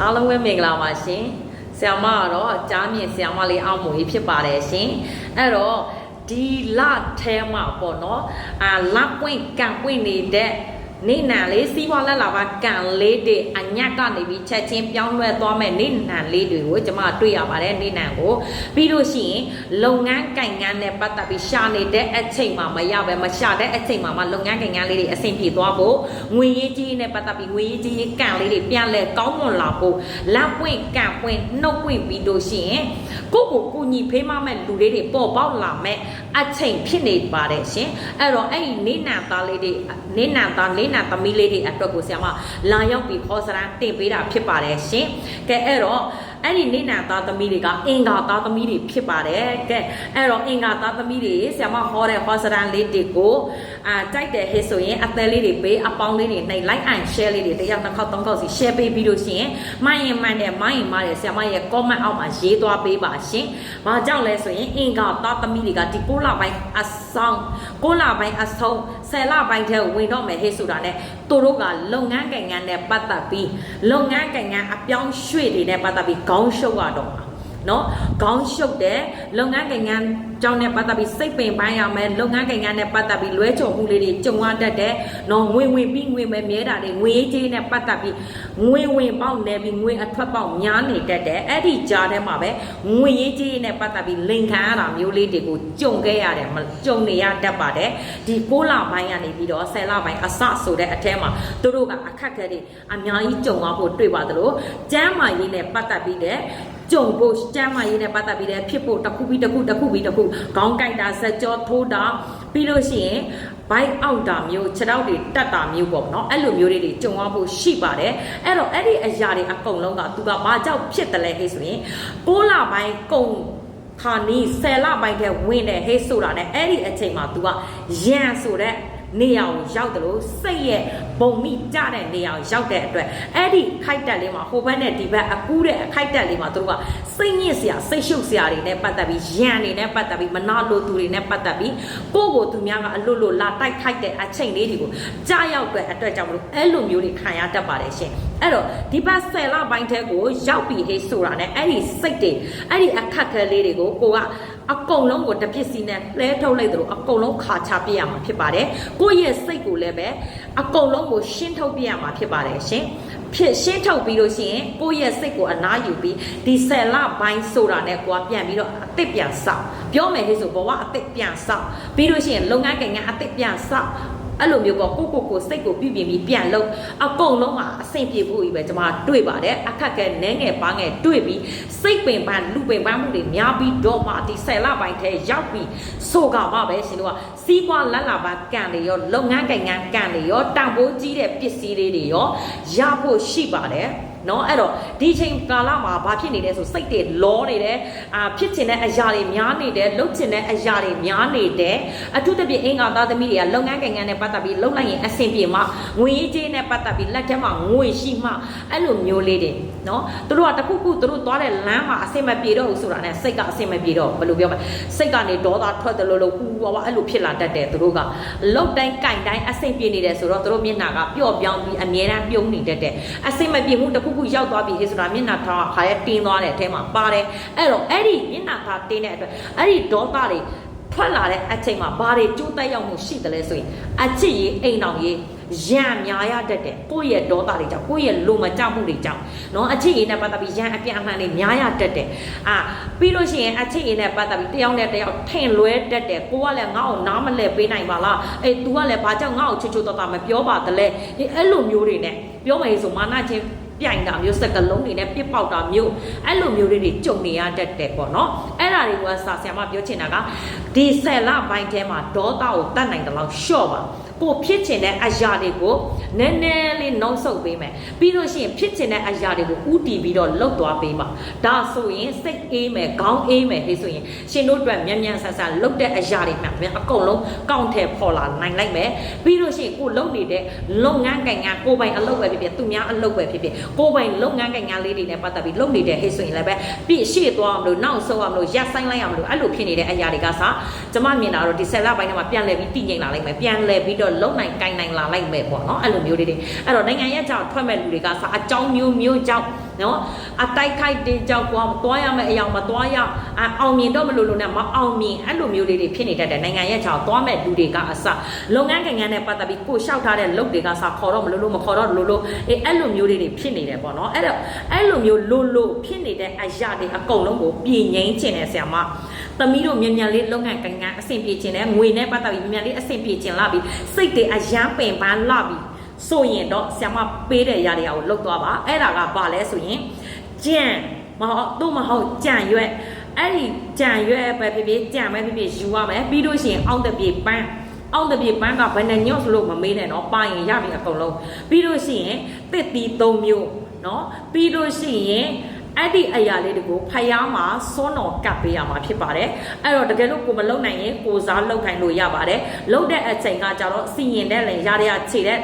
အားလုံးပဲမင်္ဂလာပါရှင်ဆရာမကတော့ကြားမြင်ဆရာမလေးအောင်မွေဖြစ်ပါတယ်ရှင်အဲ့တော့ဒီလထဲမှာပေါ့နော်အာလပွင့်ကံပွင့်နေတဲ့ နေနံလေးစီးပွားလက်လာပါကံလေးတွေအညက်ကနေပြီးချက်ချင်းပြောင်းလဲသွားမဲ့နေနံလေးတွေကိုကျွန်မတွေ့ရပါတယ်နေနံကိုပြီးလို့ရှိရင်လုပ်ငန်းကင်ငန်းနဲ့ပတ်သက်ပြီးရှာနေတဲ့အချိန်မှာမရပဲမရှာတဲ့အချိန်မှာမှလုပ်ငန်းကင်ငန်းလေးတွေအဆင်ပြေသွားဖို့ငွေရေးကြီးနဲ့ပတ်သက်ပြီးငွေရေးကြီးကံလေးတွေပြန်လဲကောင်းမွန်လာဖို့လက်ပွင့်ကံပွင့်နှုတ်ပွင့်ပြီးလို့ရှိရင်ကိုယ့်ကိုကိုညီဖေးမမဲ့လူလေးတွေပေါ်ပေါက်လာမဲ့ အချိန်ဖြစ်နေပါတယ်ရှင်အဲ့တော့အဲ့ဒီနေနံသားလေးတွေနေနံသားနေနံသမီးလေးတွေအတွက်ကိုဆရာမလာရောက်ပြီးခေါ်စရန်တင်ပေးတာဖြစ်ပါတယ်ရှင်ကဲအဲ့တော့ အဲ့ဒီနေနံသားသမီးတွေကအင်္ဂါသားသမီးတွေဖြစ်ပါတယ်ကဲအဲ့တော့အင်္ဂါသားသမီးတွေဆရာမဟောတဲ့ဟောစရန်လေးတွေကိုအာကြိုက်တယ်ဟဲ့ဆိုရင်အသက်လေးတွေပေးအပေါင်းလေးတွေနှိပ် like and share လေးတွေတစ်ယောက်တစ်ခေါက်သုံးခေါက်စီ share ပေးပြီးလို့ရှိရင်မိုင်းရင်မှန်တယ်မိုင်းရင်မှားတယ်ဆရာမရဲ့ comment အောက်မှာရေးသွားပေးပါရှင်။ဘာကြောင့်လဲဆိုရင်အင်္ဂါသားသမီးတွေကဒီ6လပိုင်းအဆောင်6လပိုင်းအဆုံး10လပိုင်းထဲဝင်တော့မယ်ဟဲ့ဆိုတာ ਨੇ သူတို့ကလုပ်ငန်းကိန်းငန်းနဲ့ပတ်သက်ပြီးလုပ်ငန်းကိန်းငန်းအပြောင်းရွှေ့တွေနဲ့ပတ်သက်ပြီးခေါင်းရှုပ်ရတော့မှာ နော်ခေါင်းရှုပ်တဲ့လုပ်ငန်းကိန်းငန်းကြောင်းနဲ့ပတ်သက်ပြီးစိတ်ပင်ပိုင်းရမယ်လုပ်ငန်းကိန်းငန်းနဲ့ပတ်သက်ပြီးလွဲချော်မှုလေးတွေကြုံရတတ်တဲ့နော်ငွေဝင်ပြီးငွေမမြဲတာတွေငွေရေးကြေးနဲ့ပတ်သက်ပြီးငွေဝင်ပေါက်နေပြီးငွေအထွက်ပေါက်များနေတတ်တဲ့အဲ့ဒီကြားထဲမှာပဲငွေရေးကြေးနဲ့ပတ်သက်ပြီးလိန်ခံရတာမျိုးလေးတွေကိုကြုံခဲ့ရတယ်မကြုံနေရတတ်ပါတယ်ဒီ6လပိုင်းကနေပြီးတော့10လပိုင်းအစဆိုတဲ့အထဲမှာသူတို့ကအခက်အခဲတွေအများကြီးကြုံရဖို့တွေ့ပါသလိုကျမ်းမာရေးနဲ့ပတ်သက်ပြီးတဲ့ ကြုံဖို့ကျမ်းမာရေးနဲ့ပတ်သက်ပြီးတဲ့ဖြစ်ဖို့တစ်ခုပြီးတစ်ခုတစ်ခုပြီးတစ်ခုခေါင်းကိုက်တာစက်ကြောထိုးတာပြီးလို့ရှိရင်ဘိုက်အောက်တာမျိုးခြေထောက်တွေတက်တာမျိုးပေါ့နော်အဲ့လိုမျိုးတွေကြုံရဖို့ရှိပါတယ်အဲ့တော့အဲ့ဒီအရာတွေအကုန်လုံးကသူကဘာကြောင့်ဖြစ်တယ်လဲဟဲ့ဆိုရင်6လပိုင်းကုန်ခါနီး10လပိုင်းထဲဝင်တယ်ဟဲ့ဆိုတာ ਨੇ အဲ့ဒီအချိန်မှာ तू ကရန်ဆိုတဲ့ နေရာကိုရောက်တယ်လို့စိတ်ရဲ့ဘုံမိကြတဲ့နေရာကိုရောက်တဲ့အတွက်အဲ့ဒီခိုက်တက်လေးမှာဟိုဘက်နဲ့ဒီဘက်အကူးတဲ့အခိုက်တက်လေးမှာသူတို့ကစိတ်ညစ်စရာစိတ်ရှုပ်စရာတွေနဲ့ပတ်သက်ပြီးရန်တွေနဲ့ပတ်သက်ပြီးမနာလိုသူတွေနဲ့ပတ်သက်ပြီးကိုယ့်ကိုသူများကအလွတ်လွတ်လာတိုက်ခိုက်တဲ့အချိန်လေးတွေကိုကြားရောက်တဲ့အတွက်ကြောင့်မလို့အဲ့လိုမျိုးတွေခံရတတ်ပါတယ်ရှင်အဲ့တော့ဒီဘက်ဆယ်လပိုင်းထဲကိုရောက်ပြီးဟေးဆိုတာနဲ့အဲ့ဒီစိတ်တွေအဲ့ဒီအခက်ခဲလေးတွေကိုကိုက အကုန်လုံးကိုတစ်ပစ္စည်းနဲ့လဲထုတ်လိုက်သလိုအကုန်လုံးခါချပြရမှာဖြစ်ပါတယ်ကိုယ့်ရဲ့စိတ်ကိုလည်းပဲအကုန်လုံးကိုရှင်းထုတ်ပြရမှာဖြစ်ပါတယ်ရှင်ဖြစ်ရှင်းထုတ်ပြီးလို့ရှိရင်ကိုယ့်ရဲ့စိတ်ကိုအနားယူပြီးဒီဆယ်လပိုင်းဆိုတာနဲ့ကိုကပြန်ပြီးတော့အသစ်ပြန်ဆောက်ပြောမယ်ဟဲ့ဆိုဘဝအသစ်ပြန်ဆောက်ပြီးလို့ရှိရင်လုပ်ငန်းကိန်းကအသစ်ပြန်ဆောက် အဲ့လိုမျိုးပေါ့ကိုကိုကိုစိတ်ကိုပြပြပြီးပြန်လို့အကုန်လုံးကအဆင်ပြေဖို့ကြီးပဲကျွန်မတွေ့ပါတယ်အခက်ခဲနဲငယ်ပါငယ်တွေ့ပြီးစိတ်ပင်ပန်းလူပင်ပန်းမှုတွေများပြီးတော့မှဒီဆယ်လပိုင်းထဲရောက်ပြီးဆိုကမှပဲရှင်တို့ကစီးပွားလက်လာပါကံတွေရောလုပ်ငန်းကိန်းကံကံတွေရောတန်ဖိုးကြီးတဲ့ပစ္စည်းလေးတွေရောရဖို့ရှိပါတယ် နော်အဲ့တော့ဒီချိန်ကာလမှာဘာဖြစ်နေလဲဆိုစိတ်တွေလောနေတယ်အာဖြစ်ချင်တဲ့အရာတွေများနေတယ်လှုပ်ချင်တဲ့အရာတွေများနေတယ်အထူးသဖြင့်အင်္ဂါသားသမီးတွေကလုပ်ငန်းကိန်းကံနဲ့ပတ်သက်ပြီးလှုပ်လိုက်ရင်အဆင်ပြေမှငွေရေးကြေးနဲ့ပတ်သက်ပြီးလက်ထဲမှာငွေရှိမှအဲ့လိုမျိုးလေးတွေ နော်သူတို့ကတခုခုသူတို့သွားတဲ့လမ်းမှာအဆင်မပြေတော့ဘူးဆိုတာနဲ့စိတ်ကအဆင်မပြေတော့ဘယ်လိုပြောမလဲစိတ်ကနေဒေါသထွက်တယ်လို့လို့ပူပွားပွားအဲ့လိုဖြစ်လာတတ်တယ်သူတို့ကလှုပ်တိုင်းကင်တိုင်းအဆင်ပြေနေတယ်ဆိုတော့သူတို့မျက်နှာကပျော့ပြောင်းပြီးအမြဲတမ်းပြုံးနေတတ်တယ်အဆင်မပြေမှုတခုခုရောက်သွားပြီဟေးဆိုတာမျက်နှာထားခါရဲတင်းသွားတဲ့အထဲမှာပါတယ်အဲ့တော့အဲ့ဒီမျက်နှာထားတင်းတဲ့အတွက်အဲ့ဒီဒေါသတွေထွက်လာတဲ့အချိန်မှာဘာတွေကျိုးတက်ရောက်မှုရှိတယ်လဲဆိုရင်အချစ်ရေးအိမ်တော်ရေး ရံများရတတ်တယ်ကိုယ့်ရဲ့ဒေါသတွေကြောင့်ကိုယ့်ရဲ့လိုမကြမှုတွေကြောင့်เนาะအချစ်ရေးနဲ့ပတ်သက်ပြီးရံအပြန်အလှန်တွေများရတတ်တယ်အာပြီးလို့ရှိရင်အချစ်ရေးနဲ့ပတ်သက်ပြီးတယောက်နဲ့တယောက်ထင်လွဲတတ်တယ်ကိုကလည်းငါ့ကိုနားမလဲပေးနိုင်ပါလားအေး तू ကလည်းဘာကြောင့်ငါ့ကိုချွတ်ချွတ်တော်တော်မပြောပါသလဲဒီအဲ့လိုမျိုးတွေနဲ့ပြောမယ်ဆိုမာနချင်း ပြိုင်တာမျိုးစက်ကလုံးတွေနဲ့ပြစ်ပေါက်တာမျိုးအဲ့လိုမျိုးတွေတွေကြုံနေရတတ်တယ်ပေါ့နော်အဲ့ဒါတွေကစာဆရာမပြောချင်တာကဒီဆယ်လပိုင်းထဲမှာဒေါသကိုတတ်နိုင်တယ်လို့ရှော့ပါကိုဖြစ်ချင်တဲ့အရာတွေကိုနည်းနည်းလေးနှုံးဆုပ်ပေးမယ်ပြီးလို့ရှိရင်ဖြစ်ချင်တဲ့အရာတွေကိုဥတီပြီးတော့လှုပ်သွားပေးပါဒါဆိုရင်စိတ်အေးမယ်ခေါင်းအေးမယ်ဟေးဆိုရင်ရှင်တို့အတွက်မြန်မြန်ဆန်ဆန်လှုပ်တဲ့အရာတွေမှမြန်အကုန်လုံးကောင်းတယ်ပေါ်လာနိုင်လိုက်မယ်ပြီးလို့ရှိရင်ကိုလှုပ်နေတဲ့လုပ်ငန်းကိန်းကကိုပိုင်အလုပ်ပဲဖြစ်ဖြစ်သူများအလုပ်ပဲဖြစ်ဖြစ်ကိုပိုင်လုပ်ငန်းကိန်းကလေးတွေနဲ့ပတ်သက်ပြီးလုပ်နေတဲ့ဟေးဆိုရင်လည်းပဲပြည့်ရှေ့သွားအောင်လို့နောက်ဆုံးအောင်လို့ရပ်ဆိုင်လိုက်အောင်လို့အဲ့လိုဖြစ်နေတဲ့အရာတွေကစကျမမြင်တာတော့ဒီဆယ်လပိုင်းထဲမှာပြန်လဲပြီးတည်ငြိမ်လာလိုက်မယ်ပြန်လဲပြီးတော့တော့လုံနိုင်ကိုင်နိုင်လာလိုက်မယ်ပေါ့နော်အဲ့လိုမျိုးလေးတွေအဲ့တော့နိုင်ငံရဲ့ကြောင့်ထွက်မဲ့လူတွေကစအကြောင်းမျိုးမျိုးကြောင့်နော်အတိုက်ခိုက်တဲ့ကြောင့်ကွာသွားရမယ့်အရာမသွားရအောင်မြင်တော့မလို့လို့နဲ့မအောင်မြင်အဲ့လိုမျိုးလေးတွေဖြစ်နေတတ်တယ်နိုင်ငံရဲ့ကြောင့်သွားမဲ့လူတွေကအစလုပ်ငန်းကင်ငန်းနဲ့ပတ်သက်ပြီးကိုလျှောက်ထားတဲ့လုပ်တွေကစခေါ်တော့မလို့လို့မခေါ်တော့လို့လို့အေးအဲ့လိုမျိုးလေးတွေဖြစ်နေတယ်ပေါ့နော်အဲ့တော့အဲ့လိုမျိုးလို့လို့ဖြစ်နေတဲ့အရာတွေအကုန်လုံးကိုပြည်ငိမ့်ချင်တယ်ဆရာမသမီးတို့မြန်မြန်လေးလုပ်ငန်းကင်ငန်းအဆင်ပြေချင်တယ်ငွေနဲ့ပတ်သက်ပြီးမြန်မြန်လေးအဆင်ပြေချင်လာပြီးစိတ်တွေအယမ်းပင်ပန်းလာပြီးဆိုရင်တော့ဆရာမပေးတဲ့ຢာတွေကိုလုတ်သွားပါအဲ့ဒါကဘာလဲဆိုရင်ကြံမဟုတ်သူ့မဟုတ်ကြံရွက်အဲ့ဒီကြံရွက်ပဲဖြစ်ဖြစ်ကြံပဲဖြစ်ဖြစ်ယူရမယ်ပြီးလို့ရှိရင်အောက်တပြေပန်း အောက်တပြေပန်းကဘယ်နဲ့ညော့ဆိုလို့မမေးနဲ့နော်ပါရင်ရပြီအကုန်လုံးပြီးလို့ရှိရင်တစ်တီ၃မျိုးနော်ပြီးလို့ရှိရင်အဲ့ဒီအရာလေးတွေကိုဖျားမှာစွန်းတော်ကပ်ပေးရမှာဖြစ်ပါတယ်အဲ့တော့တကယ်လို့ကိုမလုံနိုင်ရင်ကိုစားလောက်ခိုင်းလို့ရပါတယ်လုံတဲ့အချိန်ကကြတော့စီရင်တဲ့လည်းရရခြေတဲ့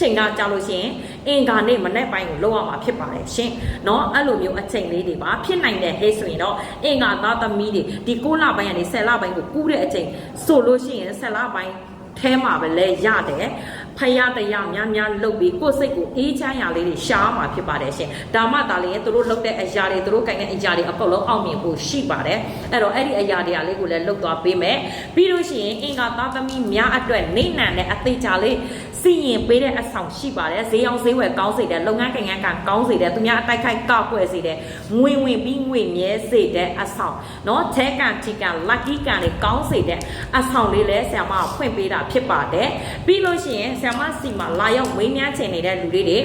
ချိန်ကကြာလို့ရှိရင်အင်္ဂါနေ့မနေ့ပိုင်းကိုလောက်ရမှာဖြစ်ပါတယ်ရှင်။နော်အဲ့လိုမျိုးအချိန်လေးတွေပါဖြစ်နိုင်တဲ့ဟဲ့ဆိုရင်တော့အင်္ဂါသားသမီးတွေဒီ9လပိုင်းကနေ10လပိုင်းကိုကူးတဲ့အချိန်ဆိုလို့ရှိရင်10လပိုင်းထဲမှာပဲလဲရတယ်ဖယားတရားများများလှုပ်ပြီးကိုယ်စိတ်ကိုအေးချမ်းရလေးတွေရှားမှာဖြစ်ပါတယ်ရှင်ဒါမှသာလျှင်တို့လှုပ်တဲ့အရာတွေတို့ကိုင်တဲ့အရာတွေအပုတ်လုံးအောင်မြင်ဖို့ရှိပါတယ်အဲ့တော့အဲ့ဒီအရာတွေကလေးကိုလည်းလှုပ်သွားပေးမယ်ပြီးလို့ရှိရင်အင်္ဂါသားသမီးများအတွက်နေနံတဲ့အသေးချာလေး စီရင်ပေးတဲ့အဆောင်ရှိပါတယ်ဈေးအောင်ဈေးဝယ်ကောင်းစေတဲ့လုပ်ငန်းကင်ကန်းကကောင်းစေတဲ့သူများအတိုက်ခိုက်ကောက်ွယ်စေတဲ့ငွေဝင်ပြီးငွေမြဲစေတဲ့အဆောင်เนาะထဲကန်တီကန် lucky ကန်တွေကောင်းစေတဲ့အဆောင်လေးလဲဆရာမဖွင့်ပေးတာဖြစ်ပါတယ်ပြီးလို့ရှိရင်ဆရာမစီမှာလာရောက်ဝင်းမြန်းချင်နေတဲ့လူတွေတွေ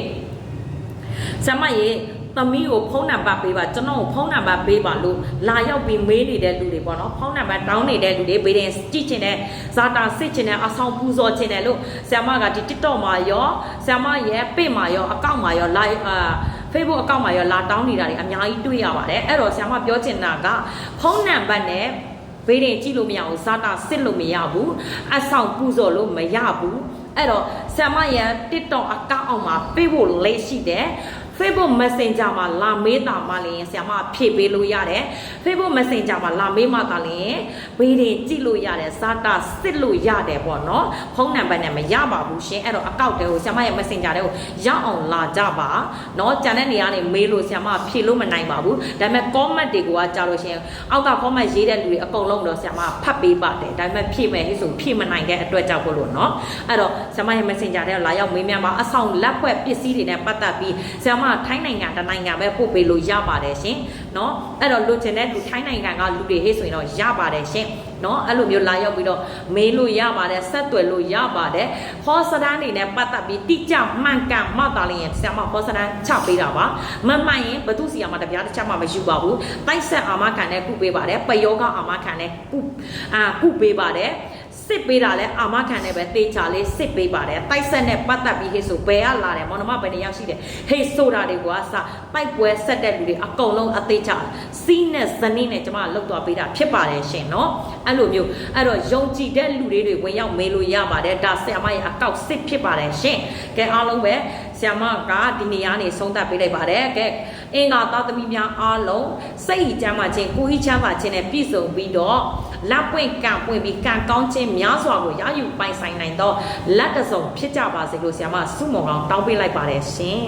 ဆရာမရေ သမီးကိုဖုန်းနံပါတ်ပေးပါကျွန်တော်ကိုဖုန်းနံပါတ်ပေးပါလို့လာရောက်ပြီးမေးနေတဲ့လူတွေပေါ့နော်ဖုန်းနံပါတ်တောင်းနေတဲ့လူတွေဘေးတင်ကြည့်ချင်တဲ့ဇာတာစစ်ချင်တဲ့အဆောင်ပူဇော်ချင်တယ်လို့ဆရာမကဒီ TikTok မှာရောဆရာမရဲ့ပေမှာရောအကောင့်မှာရော live အာ Facebook အကောင့်မှာရောလာတောင်းနေတာတွေအများကြီးတွေ့ရပါတယ်အဲ့တော့ဆရာမပြောချင်တာကဖုန်းနံပါတ်နဲ့ဘေးတင်ကြည့်လို့မရဘူးဇာတာစစ်လို့မရဘူးအဆောင်ပူဇော်လို့မရဘူးအဲ့တော့ဆ iam ရဲ့ TikTok အကောင့်အောင်မှာပေးဖို့လေးရှိတယ် Facebook Messenger မှာလာမေးတာမှလည်းဆ iam ဖြည့်ပေးလို့ရတယ် Facebook Messenger မှာလာမေးမှသာလည်းဘေးတွေကြည့်လို့ရတယ်စာတာစစ်လို့ရတယ်ပေါ့နော်ဖုန်းနံပါတ်နဲ့မရပါဘူးရှင်အဲ့တော့အကောင့်တွေကိုဆ iam ရဲ့ Messenger တွေကိုရောက်အောင်လာကြပါနော်ကြံတဲ့နေရာနေမေးလို့ဆ iam ဖြည့်လို့မနိုင်ပါဘူးဒါပေမဲ့ comment တွေကကြာလို့ရှင်အောက်က comment ရေးတဲ့လူတွေအကုန်လုံးတော့ဆ iam ဖတ်ပေးပါတယ်ဒါပေမဲ့ဖြည့်မယ်ဟိဆိုဖြည့်မနိုင်တဲ့အတွက်ကြောင့်လို့နော်အဲ့တော့ ဆ iam ရဲ့ Messenger တွေလာရောက်မေးမြန်းပါအဆောင်လက်ဖွဲ့ပစ္စည်းတွေနဲ့ပတ်သက်ပြီးဆ iam ထိုင်းနိုင်ငံတနိုင်ငံပဲပို့ပေးလို့ရပါတယ်ရှင်เนาะအဲ့တော့လိုချင်တဲ့လူထိုင်းနိုင်ငံကလူတွေဟေ့ဆိုရင်တော့ရပါတယ်ရှင်เนาะအဲ့လိုမျိုးလာရောက်ပြီးတော့မေးလို့ရပါတယ်ဆက်သွယ်လို့ရပါတယ်ဟောစတန်းတွေနဲ့ပတ်သက်ပြီးတိကျမှန်ကန်မှသာလျင်ဆရာမဟောစတန်းချပေးတာပါမမှန်ရင်ဘသူစီယာမတပြားတစ်ချက်မှမယူပါဘူးတိုက်ဆက်အာမခံနဲ့ကုပေးပါတယ်ပယောဂအာမခံနဲ့ကုအာကုပေးပါတယ် စစ်ပေးတာလဲအာမခံနဲ့ပဲတေချာလေးစစ်ပေးပါတယ်တိုက်ဆက်နဲ့ပတ်သက်ပြီးဟေ့ဆိုဘယ်ကလာတယ်မောင်နှမဘယ်နေရောက်ရှိတယ်ဟေ့ဆိုတာတွေကစတိုက်ပွဲဆက်တဲ့လူတွေအကုန်လုံးအသေးချာစီးနဲ့ဇနီးနဲ့ကျမလောက်သွားပေးတာဖြစ်ပါတယ်ရှင်เนาะအဲ့လိုမျိုးအဲ့တော့ယုံကြည်တဲ့လူတွေတွေဝင်ရောက်မေးလို့ရပါတယ်ဒါဆရာမရဲ့အကောက်စစ်ဖြစ်ပါတယ်ရှင်ကဲအားလုံးပဲဆရာမကဒီနေရာနေဆုံးသက်ပေးလိုက်ပါတယ်ကဲအင်္ဂါသားသမီးများအားလုံးစိတ်ကြမ်းမှချင်းကိုယ်ဤချမ်းသာခြင်းနဲ့ပြည့်စုံပြီးတော့ လက်ပွင့်ကံပွင့်ပြီးကံကောင်းခြင်းများစွာကိုရယူပိုင်ဆိုင်နိုင်သောလက်တစုံဖြစ်ကြပါစေလို့ဆရာမဆုမွန်ကောင်တောင်းပေးလိုက်ပါတယ်ရှင်